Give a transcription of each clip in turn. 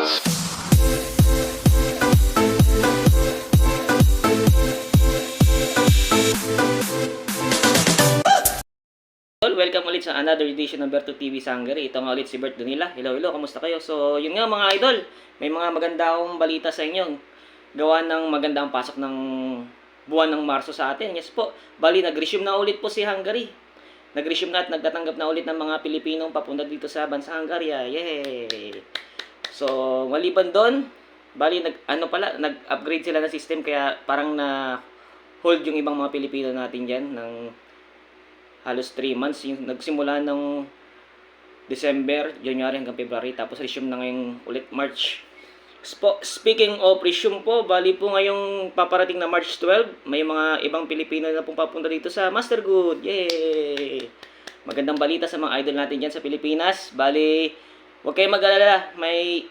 Welcome ulit sa another edition ng Berto TV sa Hungary. Ito nga ulit si Bert Dunila. Hello, hello, kamusta kayo? So, yun nga mga idol, may mga maganda akong balita sa inyo. Gawa ng magandang pasok ng buwan ng Marso sa atin. Yes po, bali nag-resume na ulit po si Hungary. Nag-resume na at nagtatanggap na ulit ng mga Pilipinong papunta dito sa bansa Hungary. Ah, Yay! So, maliban doon, bali nag ano pala, nag-upgrade sila ng system kaya parang na hold yung ibang mga Pilipino natin diyan ng halos 3 months yung nagsimula ng December, January hanggang February tapos resume na ngayong ulit March. Spo- speaking of resume po, bali po ngayong paparating na March 12, may mga ibang Pilipino na pong papunta dito sa Master Good. Yay! Magandang balita sa mga idol natin dyan sa Pilipinas. Bali, huwag kayong mag-alala, may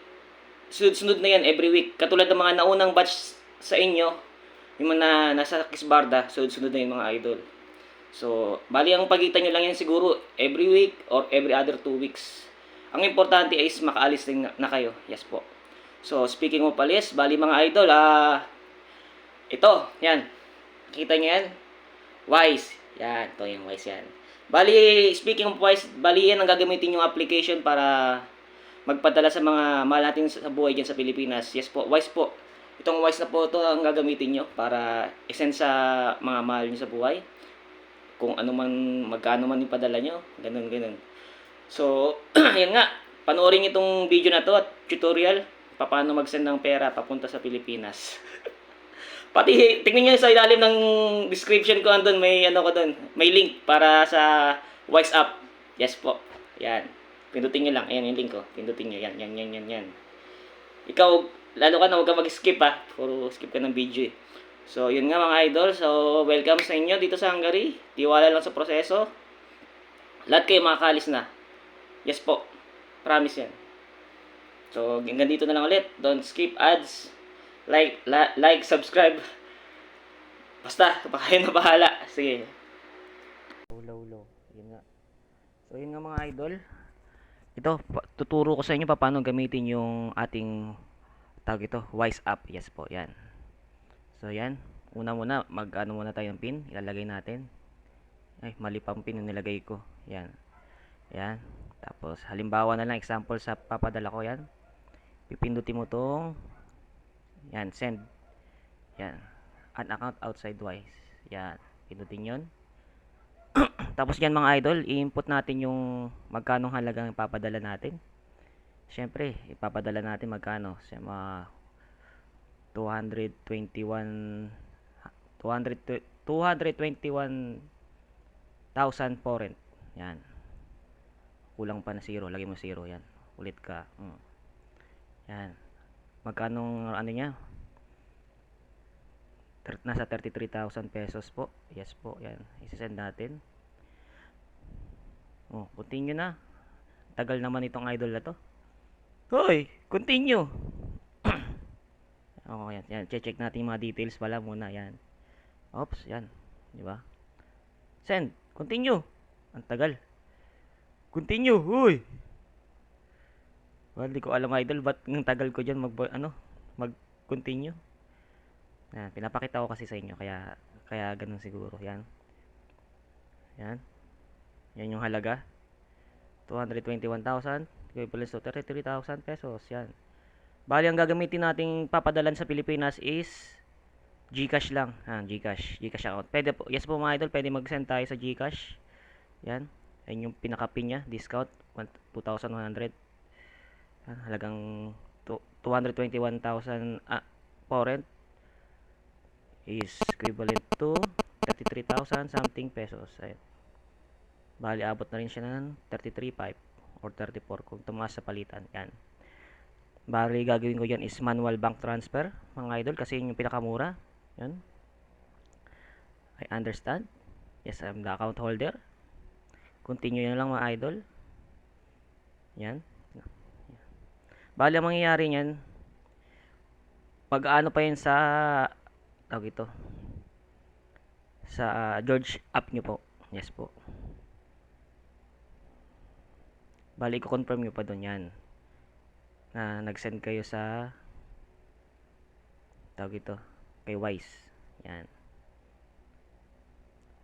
sunod-sunod na yan every week. Katulad ng mga naunang batch sa inyo, yung mga nasa Kisbarda, sunod-sunod na yung mga idol. So, bali ang pagitan nyo lang yan siguro every week or every other two weeks. Ang importante is makaalis din na, kayo. Yes po. So, speaking of palis, bali mga idol, ah, ito, yan. Kita nyo yan? Wise. Yan, ito yung Wise yan. Bali, speaking of Wise, bali yan ang gagamitin yung application para magpadala sa mga mahal natin sa buhay dyan sa Pilipinas. Yes po, Wise po. Itong Wise na po ito ang gagamitin nyo para isend sa mga mahal nyo sa buhay kung ano man, magkano man yung padala nyo, ganun, ganun. So, yan nga, panoorin itong video na to at tutorial, paano mag-send ng pera papunta sa Pilipinas. Pati, tingnan nyo sa ilalim ng description ko andun, may ano ko dun, may link para sa Wise Up. Yes po, yan. Pindutin nyo lang, ayan yung link ko, pindutin nyo, yan, yan, yan, yan, yan. Ikaw, lalo ka na, huwag ka mag-skip ha, puro skip ka ng video eh. So, yun nga mga idol. So, welcome sa inyo dito sa Hungary. Tiwala lang sa proseso. Lahat kayo makakalis na. Yes po. Promise yan. So, hanggang dito na lang ulit. Don't skip ads. Like, la- like, subscribe. Basta, baka kayo na bahala. Sige. Low, low, Yun nga. So, yun nga mga idol. Ito, tuturo ko sa inyo pa paano gamitin yung ating tawag ito, Wise App. Yes po, yan. So, yan. Una muna, mag-ano muna tayo ng pin. Ilalagay natin. Ay, mali pang pin yung nilagay ko. Yan. Yan. Tapos, halimbawa na lang, example sa papadala ko, yan. Pipindutin mo tong, yan, send. Yan. An account outside wise. Yan. Pindutin yun. Tapos yan mga idol, i-input natin yung magkano halagang ipapadala natin. Siyempre, ipapadala natin magkano. Sa mga 221 200 221,000 foreign. Yan. Kulang pa na zero. Lagay mo zero. Yan. Ulit ka. Mm. Yan. Magkano ano niya? Nasa 33,000 pesos po. Yes po. Yan. Isasend natin. Oh, continue na. Tagal naman itong idol na to. Hoy, continue. Oo, yan. Yan. Check natin mga details pala muna. Yan. Oops, yan. Di ba? Send. Continue. Ang tagal. Continue. Huy. Well, di ko alam idol ba't ng tagal ko diyan mag ano, mag-continue. Yan, pinapakita ko kasi sa inyo kaya kaya ganun siguro. Yan. Yan. Yan yung halaga. 221,000 equivalent to 33,000 pesos. Yan. Bali, ang gagamitin nating papadalan sa Pilipinas is GCash lang. Ha, GCash. GCash account. Pwede po. Yes po mga idol, pwede mag-send tayo sa GCash. Yan. Yan yung pinaka-pin niya. Discount. 2,100. Yan, halagang tu- 221,000 ah, foreign is equivalent to 33,000 something pesos. Ayan. Bali, abot na rin siya ng 33.5 or 34 kung tumaas sa palitan. Yan. Bali, gagawin ko yan is manual bank transfer, mga idol, kasi yun yung pinakamura. Yan. I understand. Yes, I'm the account holder. Continue na lang mga idol. Yan. Bali, ang mangyayari niyan, pag ano pa yun sa, tawag ito, sa ah, George app nyo po. Yes po. Bali, ko-confirm nyo pa doon yan. na nag-send kayo sa tawag ito kay Wise. Yan.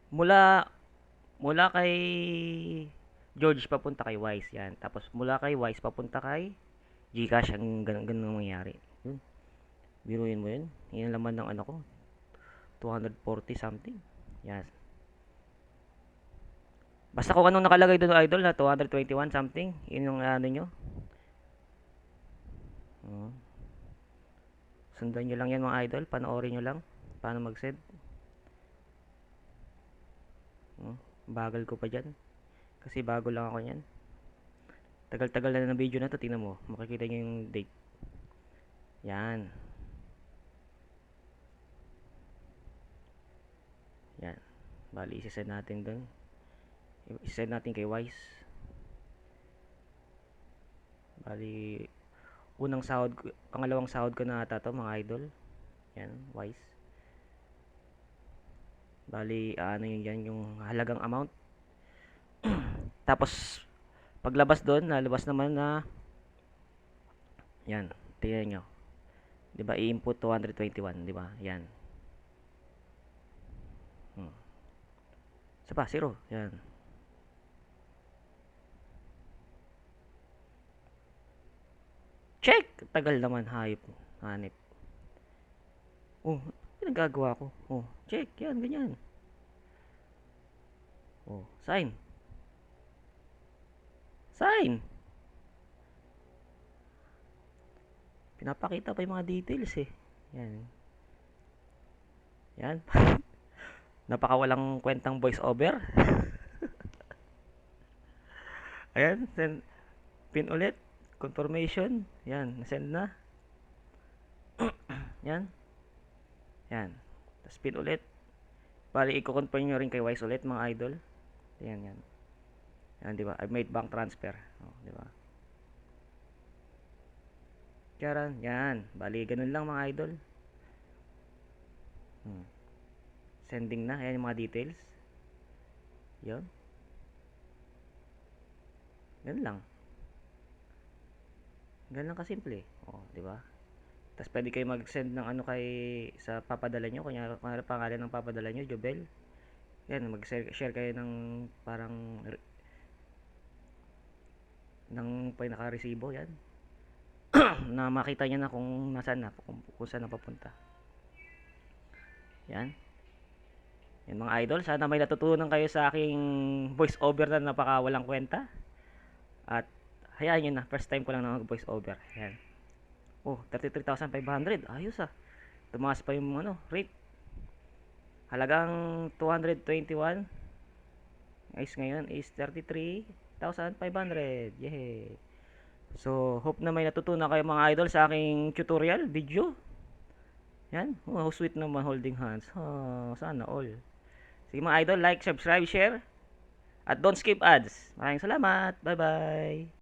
Mula mula kay George papunta kay Wise yan. Tapos mula kay Wise papunta kay Gcash ang ganun, ganun mangyayari. Yun. Biruin mo yun. Yan laman ng ano ko. 240 something. Yan. Basta kung anong nakalagay doon idol na 221 something, yun yung ano nyo. Oh. Sundan nyo lang yan mga idol, panoorin nyo lang paano mag-send. Oh, bagal ko pa dyan. Kasi bago lang ako yan. Tagal-tagal na ng video na to, tingnan mo. Makikita nyo yung date. Yan. Yan. Bali, isisend natin doon. Isend natin kay Wise. Bali, unang sahod pangalawang sahod ko na ata to mga idol. Yan, Wise. Bali, ano yun yan, yung halagang amount. Tapos, paglabas doon, nalabas naman na yan, tingnan nyo. 'Di ba? I-input 221, 'di ba? Yan. Hmm. Isa pa, zero. Yan. Check! Tagal naman, hayop. Hanip. Oh, pinagagawa ko. Oh, check. Yan, ganyan. Oh, sign. Sign. Pinapakita pa yung mga details eh. Yan. Yan. Napakawalang kwentang voice over. Ayan, send pin ulit. Confirmation. Yan, send na. Yan. Yan. Tapos pin ulit. Bali, i-confirm nyo rin kay Wise ulit mga idol. Yan, yan. Yan, di ba? I made bank transfer. Oh, di ba? Charan, yan. Bali, ganun lang mga idol. Hmm. Sending na. Ayan yung mga details. Yun. Ganun lang. Ganun lang kasimple. O, di ba? Tapos pwede kayo mag-send ng ano kay sa papadala nyo. Kunyari pangalan ng papadala nyo, Jobel. Yan, mag-share share kayo ng parang ng pinaka-resibo yan na makita niya na kung nasaan na, kung, kung saan na papunta. Yan. Yan mga idol, sana may natutunan kayo sa aking voice over na napaka walang kwenta. At hayaan nyo na, first time ko lang na mag voice over. Yan. Oh, 33,500. Ayos ah. Tumaas pa yung ano, rate. Halagang 221. Guys, ngayon is 33,500. Yay. So, hope na may natutunan kayo mga idol sa aking tutorial video. Yan. Wow, sweet naman holding hands. Oh, sana all. Sige mga idol, like, subscribe, share. At don't skip ads. Maraming salamat. Bye-bye.